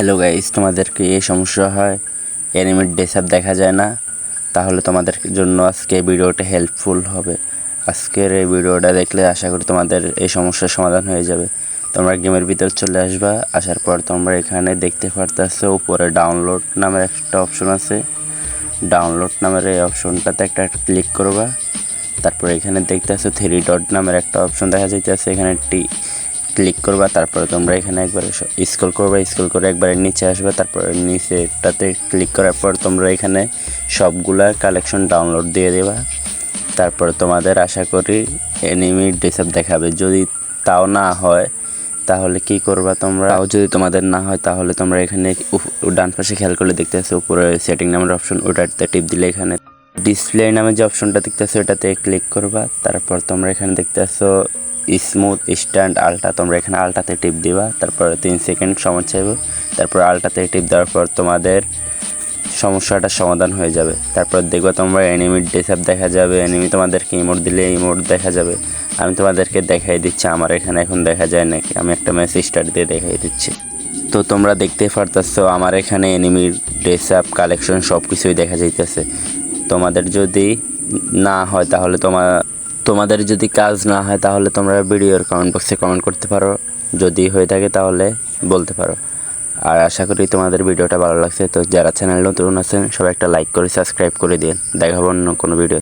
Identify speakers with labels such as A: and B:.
A: Hello guys তোমাদেরকে এই সমস্যা হয়। অ্যানিমেট ডেসাপ দেখা যায় না। তাহলে তোমাদের জন্য আজকে ভিডিওটা হেল্পফুল হবে। আজকের এই ভিডিওটা দেখলে আশা করি তোমাদের এই সমস্যার সমাধান হয়ে যাবে। তোমরা গেমের ভিতর চলে আসবা, আসার পর তোমরা এখানে দেখতে পারতেছো, উপরে ডাউনলোড নামের একটা অপশন আছে। ডাউনলোড নামের এই অপশনটাতে একটা ক্লিক করবা। তারপর এখানে দেখতে থ্রি ডট নামের একটা অপশন দেখা যাইতেছে। এখানে টি ক্লিক করবা, তারপরে তোমরা এখানে একবার স্ক্রল করবা স্ক্রল করে একবারে নিচে আসবে, তারপরে নিচেটাতে ক্লিক করার পর তোমরা এখানে সবগুলা কালেকশন ডাউনলোড দিয়ে দেবা। তারপরে তোমাদের আশা করি এনিমি ডিসাপ দেখাবে। যদি তাও না হয়, তাহলে কি করবা তোমরা? তাও যদি তোমাদের না হয়, তাহলে তোমরা এখানে ডান পাশে খেয়াল করলে দেখতে পাচ্ছ, উপরে সেটিং নামের অপশন ওটাতে টিপ দিলে এখানে ডিসপ্লে নামে যে অপশনটা দেখতে পাচ্ছ, ওটাতে ক্লিক করবা। তারপর তোমরা এখানে দেখতে পাচ্ছ স্মুথ স্ট্যান্ড আলটা তোমরা এখানে আলটাতে টিপ দিবা, তারপর তিন সেকেন্ড সময় চাইবে। তারপর আলটাতে টিপ দেওয়ার পর তোমাদের সমস্যাটা সমাধান হয়ে যাবে। তারপর দেখবে তোমরা এনিমির ডেসাপ দেখা যাবে এনিমি তোমাদেরকে ইমোট দিলে ইমোট দেখা যাবে। আমি তোমাদেরকে দেখাই দিচ্ছি, আমার এখানে এখন দেখা যায় নাকি আমি একটা মেসেজ স্টার্ট দিয়ে দেখাই দিচ্ছি। তো তোমরা দেখতে পারতেছো, আমার এখানে এনিমির ড্রেসআপ কালেকশন সব কিছুই দেখা যাইতেছে। তোমাদের যদি না হয়, তাহলে তোমার তোমাদের যদি কাজ না হয়, তাহলে তোমরা ভিডিওর কমেন্ট বক্সে কমেন্ট করতে পারো। যদি হয়ে থাকে, তাহলে বলতে পারো। আর আশা করি তোমাদের ভিডিওটা ভালো লাগছে। তো যারা চ্যানেল নতুন আছেন, সবাই একটা লাইক করে সাবস্ক্রাইব করে দিন দেখাবো অন্য কোনো ভিডিও